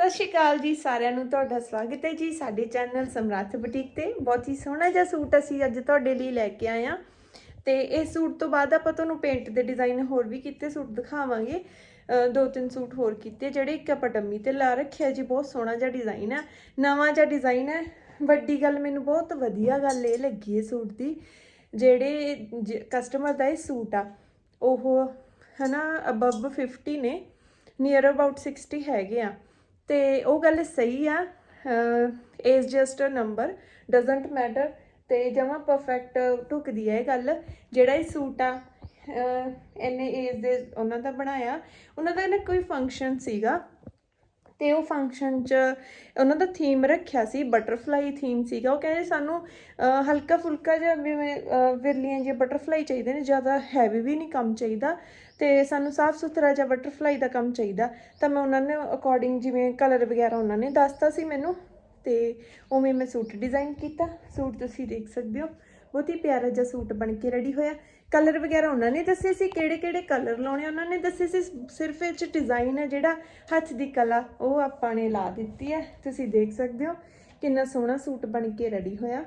ਸਤਿ ਸ਼੍ਰੀ ਅਕਾਲ ਜੀ ਸਾਰਿਆਂ ਨੂੰ, ਤੁਹਾਡਾ ਸਵਾਗਤ ਹੈ ਜੀ ਸਾਡੇ ਚੈਨਲ ਸਮਰੱਥ ਬੁਟੀਕ ਤੇ। ਬਹੁਤ ਹੀ ਸੋਹਣਾ ਜਿਹਾ ਸੂਟ ਅਸੀਂ ਅੱਜ ਤੁਹਾਡੇ ਲਈ ਲੈ ਕੇ ਆਏ ਹਾਂ। ਤੇ ਇਸ ਸੂਟ ਤੋਂ ਬਾਅਦ ਆਪਾਂ ਤੁਹਾਨੂੰ ਪੇਂਟ ਦੇ ਡਿਜ਼ਾਈਨ ਹੋਰ ਵੀ ਕੀਤੇ ਸੂਟ ਦਿਖਾਵਾਂਗੇ। ਦੋ ਤਿੰਨ ਸੂਟ ਹੋਰ ਕੀਤੇ, ਜਿਹੜੇ ਇੱਕ ਆਪਾਂ ਡੰਮੀ ਤੇ ਲਾ ਰੱਖਿਆ ਜੀ, ਬਹੁਤ ਸੋਹਣਾ ਜਿਹਾ ਡਿਜ਼ਾਈਨ ਹੈ। ਨਵਾਂ ਜਿਹਾ ਡਿਜ਼ਾਈਨ ਹੈ। ਵੱਡੀ ਗੱਲ ਮੈਨੂੰ ਬਹੁਤ ਵਧੀਆ ਗੱਲ ਇਹ ਲੱਗੀ ਹੈ ਸੂਟ ਦੀ, ਜਿਹੜੇ ਕਸਟਮਰ ਦਾ ਇਹ ਸੂਟ ਆ। ਉਹ ਹਨਾ ਅਬਵ 50 ਨੇ ਨੀਅਰ ਅਬਾਊਟ 60 ਹੈਗੇ ਆ। ਤੇ ਉਹ ਗੱਲ ਸਹੀ ਆ age just a number doesn't matter ਤੇ ਜਮਾ ਪਰਫੈਕਟ ਢੁਕਦੀ ਹੈ ਇਹ ਗੱਲ ਜਿਹੜਾ ਇਹ ਸੂਟ ਆ ਅਹ, ਇੰਨੇ ਏਜ ਦੇ ਉਹਨਾਂ ਦਾ ਬਣਾਇਆ ਉਹਨਾਂ ਦਾ ਨਾ ਕੋਈ ਫੰਕਸ਼ਨ ਸੀਗਾ ਤੇ ਉਹ ਫੰਕਸ਼ਨ 'ਚ ਉਹਨਾਂ ਦਾ ਥੀਮ ਰੱਖਿਆ ਸੀ ਬਟਰਫਲਾਈ ਥੀਮ ਸੀਗਾ। ਉਹ ਕਹਿੰਦੇ ਸਾਨੂੰ ਹਲਕਾ ਫੁਲਕਾ ਜਿਹਾ ਜਿਵੇਂ ਵਿਰਲੀਆਂ ਜਿਹਾ ਬਟਰਫਲਾਈ ਚਾਹੀਦੇ ਨੇ, ਜ਼ਿਆਦਾ ਹੈਵੀ ਵੀ ਨਹੀਂ ਕੰਮ ਚਾਹੀਦਾ ਤੇ ਸਾਨੂੰ ਸਾਫ਼ ਸੁਥਰਾ ਜਿਹਾ ਬਟਰਫਲਾਈ ਦਾ ਕੰਮ ਚਾਹੀਦਾ। ਤਾਂ ਮੈਂ ਉਹਨਾਂ ਨੇ ਅਕੋਰਡਿੰਗ ਜਿਵੇਂ ਕਲਰ ਵਗੈਰਾ ਉਹਨਾਂ ਨੇ ਦੱਸਤਾ ਸੀ ਮੈਨੂੰ ਤੇ ਉਵੇਂ ਮੈਂ ਸੂਟ ਡਿਜ਼ਾਈਨ ਕੀਤਾ। ਸੂਟ ਤੁਸੀਂ ਦੇਖ ਸਕਦੇ ਹੋ। ਬਹੁਤ ਹੀ ਪਿਆਰਾ ਜਿਹਾ ਸੂਟ ਬਣ ਕੇ ਰੈਡੀ ਹੋਇਆ। ਕਲਰ ਵਗੈਰਾ ਉਹਨਾਂ ਨੇ ਦੱਸੇ ਸੀ, ਕਿਹੜੇ ਕਿਹੜੇ ਕਲਰ ਲਾਉਣੇ ਉਹਨਾਂ ਨੇ ਦੱਸੇ ਸੀ। ਸਿਰਫ ਇਹ ਚ ਡਿਜ਼ਾਈਨ ਹੈ ਜਿਹੜਾ ਹੱਥ ਦੀ ਕਲਾ, ਉਹ ਆਪਾਂ ਨੇ ਲਾ ਦਿੱਤੀ ਹੈ। ਤੁਸੀਂ ਦੇਖ ਸਕਦੇ ਹੋ ਕਿੰਨਾ ਸੋਹਣਾ ਸੂਟ ਬਣ ਕੇ ਰੈਡੀ ਹੋਇਆ।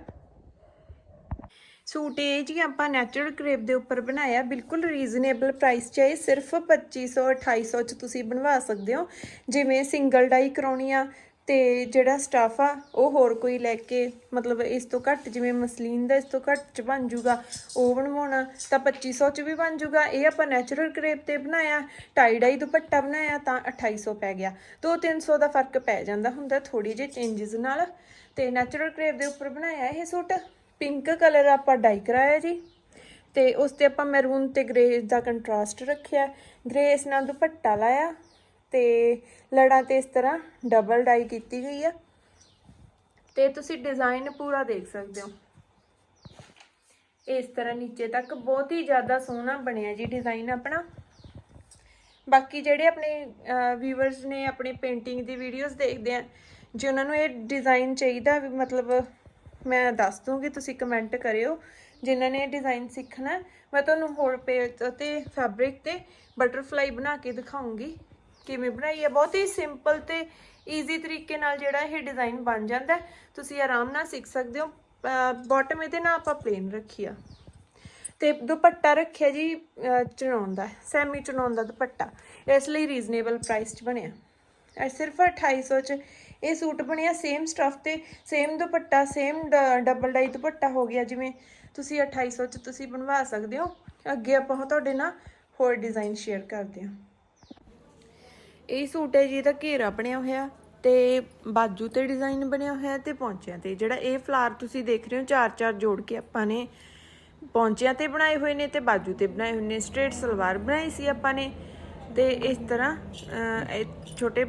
ਸੂਟ ਇਹ ਜੀ ਆਪਾਂ ਨੈਚੁਰਲ ਕਰੇਪ ਦੇ ਉੱਪਰ ਬਣਾਇਆ। ਬਿਲਕੁਲ ਰੀਜ਼ਨੇਬਲ ਪ੍ਰਾਈਸ 'ਚ ਹੈ। ਸਿਰਫ 2500 2800 'ਚ ਤੁਸੀਂ ਬਣਵਾ ਸਕਦੇ ਹੋ। ਜਿਵੇਂ ਸਿੰਗਲ ਡਾਈ ਕਰਾਉਣੀ ਆ ਤੇ ਜਿਹੜਾ ਸਟਾਫ ਆ, ਉਹ ਹੋਰ ਕੋਈ ਲੈ ਕੇ ਮਤਲਬ ਇਸ ਤੋਂ ਘੱਟ ਜਿਵੇਂ ਮਸਲੀਨ ਦਾ ਇਸ ਤੋਂ ਘੱਟ 'ਚ ਬਣ ਜੂਗਾ, ਉਹ ਬਣਵਾਉਣਾ, ਤਾਂ 2500 'ਚ ਵੀ ਬਣ ਜੂਗਾ। ਇਹ ਆਪਾਂ ਨੈਚੁਰਲ ਕਰੇਪ ਤੇ ਬਣਾਇਆ ਟਾਈ ਡਾਈ ਦੁਪੱਟਾ ਬਣਾਇਆ, ਤਾਂ 2800 ਪੈ ਗਿਆ। 2-300 ਦਾ ਫ਼ਰਕ ਪੈ ਜਾਂਦਾ ਹੁੰਦਾ ਥੋੜੀ ਜਿਹੀ ਚੇਂਜਸ ਨਾਲ। ਤੇ ਨੈਚੁਰਲ ਕਰੇਪ ਦੇ ਉੱਪਰ ਬਣਾਇਆ ਇਹ ਸੂਟ। ਪਿੰਕ ਕਲਰ ਆਪਾਂ ਡਾਈ ਕਰਾਇਆ ਜੀ। ਤੇ ਉਸ ਤੇ ਆਪਾਂ ਮੈਰੂਨ ਤੇ ਗ੍ਰੇ ਦਾ ਕੰਟਰਾਸਟ ਰੱਖਿਆ। ਗ੍ਰੇ ਇਸ ਨਾਲ ਦੁਪੱਟਾ ਲਾਇਆ। ਤੇ ਲੜਾਂ ਤੇ ਇਸ ਤਰ੍ਹਾਂ ਡਬਲ ਡਾਈ ਕੀਤੀ ਗਈ ਆ। ਤੇ ਤੁਸੀਂ ਡਿਜ਼ਾਈਨ ਪੂਰਾ ਦੇਖ ਸਕਦੇ ਹੋ। ਇਸ ਤਰ੍ਹਾਂ ਨੀਚੇ ਤੱਕ ਬਹੁਤ ਹੀ ਜ਼ਿਆਦਾ ਸੋਹਣਾ ਬਣਿਆ ਜੀ ਡਿਜ਼ਾਈਨ ਆਪਣਾ। ਬਾਕੀ ਜਿਹੜੇ ਆਪਣੇ ਵੀਵਰਸ ਨੇ ਆਪਣੀ ਪੇਂਟਿੰਗ ਦੀ ਵੀਡੀਓਜ਼ ਦੇਖਦੇ ਆ, ਜੇ ਉਹਨਾਂ ਨੂੰ ਇਹ ਡਿਜ਼ਾਈਨ ਚਾਹੀਦਾ ਮਤਲਬ ਮੈਂ ਦੱਸ ਦੂੰਗੀ ਤੁਸੀਂ ਕਮੈਂਟ ਕਰਿਓ। ਜਿਨ੍ਹਾਂ ਨੇ ਇਹ ਡਿਜ਼ਾਈਨ ਸਿੱਖਣਾ, ਮੈਂ ਤੁਹਾਨੂੰ ਹੋਰ ਪੇਜ ਤੇ ਫੈਬਰਿਕ ਤੇ ਬਟਰਫਲਾਈ ਬਣਾ ਕੇ ਦਿਖਾਉਂਗੀ। ਕਿਵੇਂ ਬਣਾਈ ਹੈ। ਬਹੁਤ ਹੀ ਸਿੰਪਲ ਤੇ ਈਜ਼ੀ ਤਰੀਕੇ ਨਾਲ ਜਿਹੜਾ ਇਹ ਡਿਜ਼ਾਈਨ ਬਣ ਜਾਂਦਾ ਤੁਸੀਂ ਆਰਾਮ ਨਾਲ ਸਿੱਖ ਸਕਦੇ ਹੋ। ਬਾਟਮ ਇਹਦੇ ਨਾਲ ਆਪਾਂ ਪਲੇਨ ਰੱਖੀ ਆ। ਤੇ ਦੁਪੱਟਾ ਰੱਖਿਆ ਜੀ ਚਣਾਉਣ ਦਾ, ਸੈਮੀ ਚੁਣਾਉਣ ਦਾ ਦੁਪੱਟਾ। ਇਸ ਲਈ ਰੀਜ਼ਨੇਬਲ ਪ੍ਰਾਈਸ 'ਚ ਬਣਿਆ। ਇਹ ਸਿਰਫ 2800 'ਚ ਇਹ ਸੂਟ ਬਣਿਆ। ਸੇਮ ਸਟਫ ਤੇ same dupatta same double dye dupatta ਹੋ ਗਿਆ। ਜਿਵੇਂ ਤੁਸੀਂ 2800 'ਚ ਤੁਸੀਂ ਬਣਵਾ ਸਕਦੇ ਹੋ। ਅੱਗੇ ਆਪਾਂ ਤੁਹਾਡੇ ਨਾਲ ਹੋਰ ਡਿਜ਼ਾਈਨ ਸ਼ੇਅਰ ਕਰਦੇ ਹਾਂ। ਇਹ ਸੂਟ ਹੈ ਜੀ, ਇਹਦਾ ਘੇਰਾ ਬਣਿਆ ਹੋਇਆ ਤੇ ਬਾਜੂ ਤੇ ਡਿਜ਼ਾਈਨ ਬਣਿਆ ਹੋਇਆ ਤੇ ਪੌਂਚਿਆਂ ਤੇ। ਜਿਹੜਾ ਇਹ ਫਲਾਰ ਤੁਸੀਂ ਦੇਖ ਰਹੇ ਹੋ ਚਾਰ ਚਾਰ ਜੋੜ ਕੇ ਆਪਾਂ ਨੇ ਪੌਂਚਿਆਂ ਤੇ ਬਣਾਏ ਹੋਏ ਨੇ ਤੇ ਬਾਜੂ ਤੇ ਬਣਾਏ ਹੋਏ ਨੇ। ਸਟ੍ਰੇਟ ਸਲਵਾਰ ਬਣਾਈ ਸੀ ਆਪਾਂ ਨੇ ਤੇ ਇਸ ਤਰ੍ਹਾਂ ਛੋਟੇ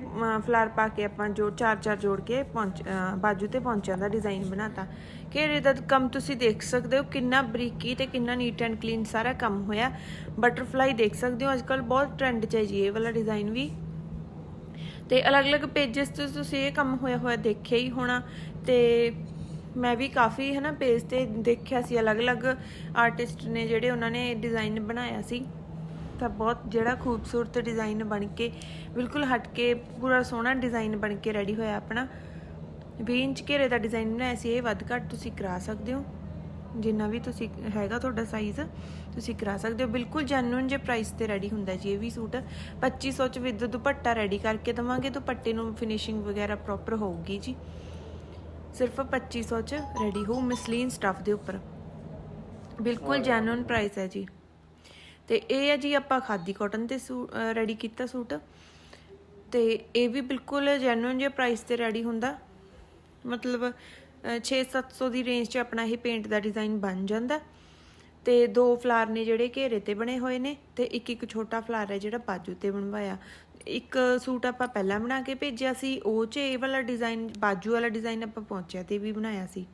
ਫਲਾਰ ਪਾ ਕੇ ਆਪਾਂ ਜੋ ਚਾਰ ਚਾਰ ਜੋੜ ਕੇ ਪੌਂਚ ਬਾਜੂ ਤੇ ਪੌਂਚਿਆਂ ਦਾ ਡਿਜ਼ਾਈਨ ਬਣਾਤਾ। ਘੇਰੇ ਦਾ ਕੰਮ ਤੁਸੀਂ ਦੇਖ ਸਕਦੇ ਹੋ, ਕਿੰਨਾ ਬਰੀਕੀ ਤੇ ਕਿੰਨਾ ਨੀਟ ਐਂਡ ਕਲੀਨ ਸਾਰਾ ਕੰਮ ਹੋਇਆ। ਬਟਰਫਲਾਈ ਦੇਖ ਸਕਦੇ ਹੋ ਅੱਜਕੱਲ ਬਹੁਤ ਟ੍ਰੈਂਡ 'ਚ ਹੈ ਜੀ, ਇਹ ਵਾਲਾ ਡਿਜ਼ਾਈਨ ਵੀ। ਤੇ ਅਲੱਗ-ਅਲੱਗ ਪੇजेस ਤੇ ਤੁਸੀਂ ਇਹ ਕੰਮ ਹੋਇਆ ਹੋਇਆ ਦੇਖਿਆ ਹੀ ਹੋਣਾ ਤੇ ਮੈਂ ਵੀ ਕਾਫੀ ਹੈ ਨਾ ਪੇਜ ਤੇ ਦੇਖਿਆ ਸੀ। ਅਲੱਗ-ਅਲੱਗ ਆਰਟਿਸਟ ਨੇ ਜਿਹੜੇ ਉਹਨਾਂ ਨੇ ਡਿਜ਼ਾਈਨ ਬਣਾਇਆ ਸੀ। ਤਾਂ ਬਹੁਤ, ਜਿਹੜਾ ਖੂਬਸੂਰਤ ਡਿਜ਼ਾਈਨ ਬਣ ਕੇ, ਬਿਲਕੁਲ ਹਟ ਕੇ ਪੂਰਾ ਸੋਹਣਾ ਡਿਜ਼ਾਈਨ ਬਣ ਕੇ ਰੈਡੀ ਹੋਇਆ ਆਪਣਾ। 20 ਇੰਚ ਘੇਰੇ ਦਾ ਡਿਜ਼ਾਈਨ ਬਣਾਇਆ ਸੀ, ਇਹ ਵੱਧ ਘੱਟ ਤੁਸੀਂ ਕਰਾ ਸਕਦੇ ਹੋ। ਜਿੰਨਾ ਵੀ ਤੁਸੀਂ ਹੈਗਾ ਤੁਹਾਡਾ ਸਾਈਜ਼ ਤੁਸੀਂ ਕਰਾ ਸਕਦੇ ਹੋ। ਬਿਲਕੁਲ ਜੈਨੂਇਨ ਜੇ ਪ੍ਰਾਈਸ ਤੇ ਰੈਡੀ ਹੁੰਦਾ ਜੀ ਇਹ ਵੀ ਸੂਟ। 2500 ਚ ਵਿਦ ਦੁਪੱਟਾ ਰੈਡੀ ਕਰਕੇ ਦਵਾਂਗੇ ਦੁਪੱਟੇ ਨੂੰ ਫਿਨਿਸ਼ਿੰਗ ਵਗੈਰਾ ਪ੍ਰੋਪਰ ਹੋਊਗੀ ਜੀ। ਸਿਰਫ 2500 ਚ ਰੈਡੀ ਹੋ ਮਸਲੀਨ ਸਟਫ ਦੇ ਉੱਪਰ। ਬਿਲਕੁਲ ਜੈਨੂਇਨ ਪ੍ਰਾਈਸ ਹੈ ਜੀ। ਤੇ ਇਹ ਹੈ ਜੀ ਆਪਾਂ ਖਾਦੀ ਕਾਟਨ ਤੇ ਰੈਡੀ ਕੀਤਾ ਸੂਟ। ਤੇ ਇਹ ਵੀ ਬਿਲਕੁਲ ਜੈਨੂਇਨ ਜੇ ਪ੍ਰਾਈਸ ਤੇ ਰੈਡੀ ਹੁੰਦਾ। ਮਤਲਬ 6-700 ਦੀ ਰੇਂਜ 'ਚ ਆਪਣਾ ਇਹ ਪੇਂਟ ਦਾ ਡਿਜ਼ਾਈਨ ਬਣ ਜਾਂਦਾ। ਤੇ ਦੋ ਫਲਾਰ ਨੇ ਜਿਹੜੇ ਘੇਰੇ ਤੇ ਬਣੇ ਹੋਏ ਨੇ ਤੇ ਇੱਕ ਇੱਕ ਛੋਟਾ ਫਲਾਰ ਹੈ ਜਿਹੜਾ ਬਾਜੂ ਤੇ ਬਣਵਾਇਆ। ਇੱਕ ਸੂਟ ਆਪਾਂ ਪਹਿਲਾਂ ਬਣਾ ਕੇ ਭੇਜਿਆ ਸੀ, ਉਹ 'ਚ ਇਹ ਵਾਲਾ ਡਿਜ਼ਾਈਨ ਬਾਜੂ ਵਾਲਾ ਡਿਜ਼ਾਈਨ ਆਪਾਂ ਪਹੁੰਚਿਆ ਤੇ ਵੀ ਬਣਾਇਆ ਸੀ।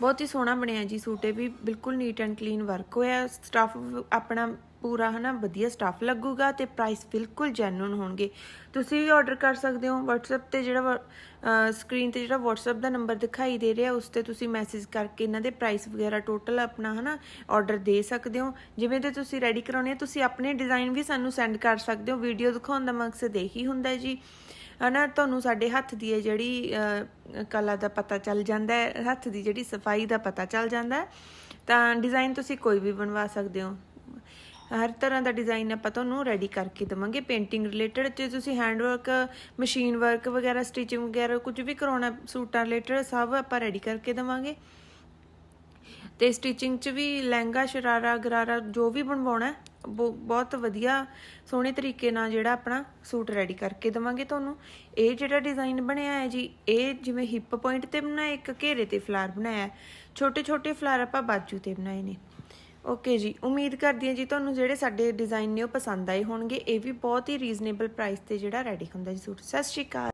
ਬਹੁਤ ਹੀ ਸੋਹਣਾ ਬਣਿਆ ਜੀ ਸੂਟ, ਇਹ ਵੀ ਬਿਲਕੁਲ ਨੀਟ ਐਂਡ ਕਲੀਨ ਵਰਕ ਹੋਇਆ। ਸਟਫ ਆਪਣਾ ਪੂਰਾ, ਹਨਾ, ਵਧੀਆ ਸਟਾਫ ਲੱਗੂਗਾ ਤੇ ਪ੍ਰਾਈਸ ਬਿਲਕੁਲ ਜੈਨੂਨ ਹੋਣਗੇ। ਤੁਸੀਂ ਵੀ ਆਰਡਰ ਕਰ ਸਕਦੇ ਹੋ। WhatsApp ਤੇ ਜਿਹੜਾ ਸਕਰੀਨ ਤੇ ਜਿਹੜਾ WhatsApp ਦਾ ਨੰਬਰ ਦਿਖਾਈ ਦੇ ਰਿਹਾ, ਉਸ ਤੇ ਤੁਸੀਂ ਮੈਸੇਜ ਕਰਕੇ ਇਹਨਾਂ ਦੇ ਪ੍ਰਾਈਸ ਵਗੈਰਾ ਟੋਟਲ ਆਪਣਾ, ਹਨਾ ਆਰਡਰ ਦੇ ਸਕਦੇ ਹੋ। ਜਿਵੇਂ ਤੇ ਤੁਸੀਂ ਰੈਡੀ ਕਰਾਉਣੇ ਆ ਤੁਸੀਂ ਆਪਣੇ ਡਿਜ਼ਾਈਨ ਵੀ ਸਾਨੂੰ ਸੈਂਡ ਕਰ ਸਕਦੇ ਹੋ। ਵੀਡੀਓ ਦਿਖਾਉਣ ਦਾ ਮਕਸਦ ਇਹੀ ਹੁੰਦਾ ਹੈ ਜੀ। ਹਨਾ, ਤੁਹਾਨੂੰ ਸਾਡੇ ਹੱਥ ਦੀ ਹੈ ਜਿਹੜੀ ਕਲਾ ਦਾ ਪਤਾ ਚੱਲ ਜਾਂਦਾ ਹੈ, ਹੱਥ ਦੀ ਜਿਹੜੀ ਸਫ਼ਾਈ ਦਾ ਪਤਾ ਚੱਲ ਜਾਂਦਾ ਤਾਂ ਡਿਜ਼ਾਈਨ ਤੁਸੀਂ ਕੋਈ ਵੀ ਬਣਵਾ ਸਕਦੇ ਹੋ। ਹਰ ਤਰ੍ਹਾਂ ਦਾ ਡਿਜ਼ਾਈਨ ਆਪਾਂ ਤੁਹਾਨੂੰ ਰੈਡੀ ਕਰਕੇ ਦਵਾਂਗੇ। ਪੇਂਟਿੰਗ ਰਿਲੇਟਡ ਤੇ ਤੁਸੀਂ ਹੈਂਡ ਵਰਕ ਮਸ਼ੀਨ ਵਰਕ ਵਗੈਰਾ ਸਟਿਚਿੰਗ ਵਗੈਰਾ, ਕੁਝ ਵੀ ਕਰਾਉਣਾ, ਸੂਟਾਂ ਰਿਲੇਟਡ ਸਭ ਆਪਾਂ ਰੈਡੀ ਕਰਕੇ ਦਵਾਂਗੇ। ਤੇ ਸਟਿਚਿੰਗ 'ਚ ਵੀ ਲਹਿੰਗਾ, ਸ਼ਰਾਰਾ, ਗਰਾਰਾ ਜੋ ਵੀ ਬਣਵਾਉਣਾ, ਬਹੁ- ਬਹੁਤ ਵਧੀਆ, ਸੋਹਣੇ ਤਰੀਕੇ ਨਾਲ ਜਿਹੜਾ ਆਪਣਾ ਸੂਟ ਰੈਡੀ ਕਰਕੇ ਦਵਾਂਗੇ ਤੁਹਾਨੂੰ। ਇਹ ਜਿਹੜਾ ਡਿਜ਼ਾਈਨ ਬਣਿਆ ਹੈ ਜੀ, ਇਹ ਜਿਵੇਂ ਹਿੱਪ ਪੁਆਇੰਟ ਤੇ ਬਣਾਇਆ, ਇੱਕ ਘੇਰੇ ਤੇ ਫਲਾਰ ਬਣਾਇਆ। ਛੋਟੇ ਛੋਟੇ ਫਲਾਰ ਆਪਾਂ ਬਾਜੂ ਤੇ ਬਣਾਏ ਨੇ। ਓਕੇ ਜੀ, ਉਮੀਦ ਕਰਦੀ ਹਾਂ ਜੀ ਤੁਹਾਨੂੰ ਜਿਹੜੇ ਸਾਡੇ ਡਿਜ਼ਾਈਨ ਨੇ ਉਹ ਪਸੰਦ ਆਏ ਹੋਣਗੇ। ਇਹ ਵੀ ਬਹੁਤ ਹੀ ਰੀਜ਼ਨੇਬਲ ਪ੍ਰਾਈਸ ਤੇ ਜਿਹੜਾ ਰੈਡੀ ਹੁੰਦਾ ਜੀ ਸੂਟ। ਸਤਿ ਸ਼੍ਰੀ ਅਕਾਲ।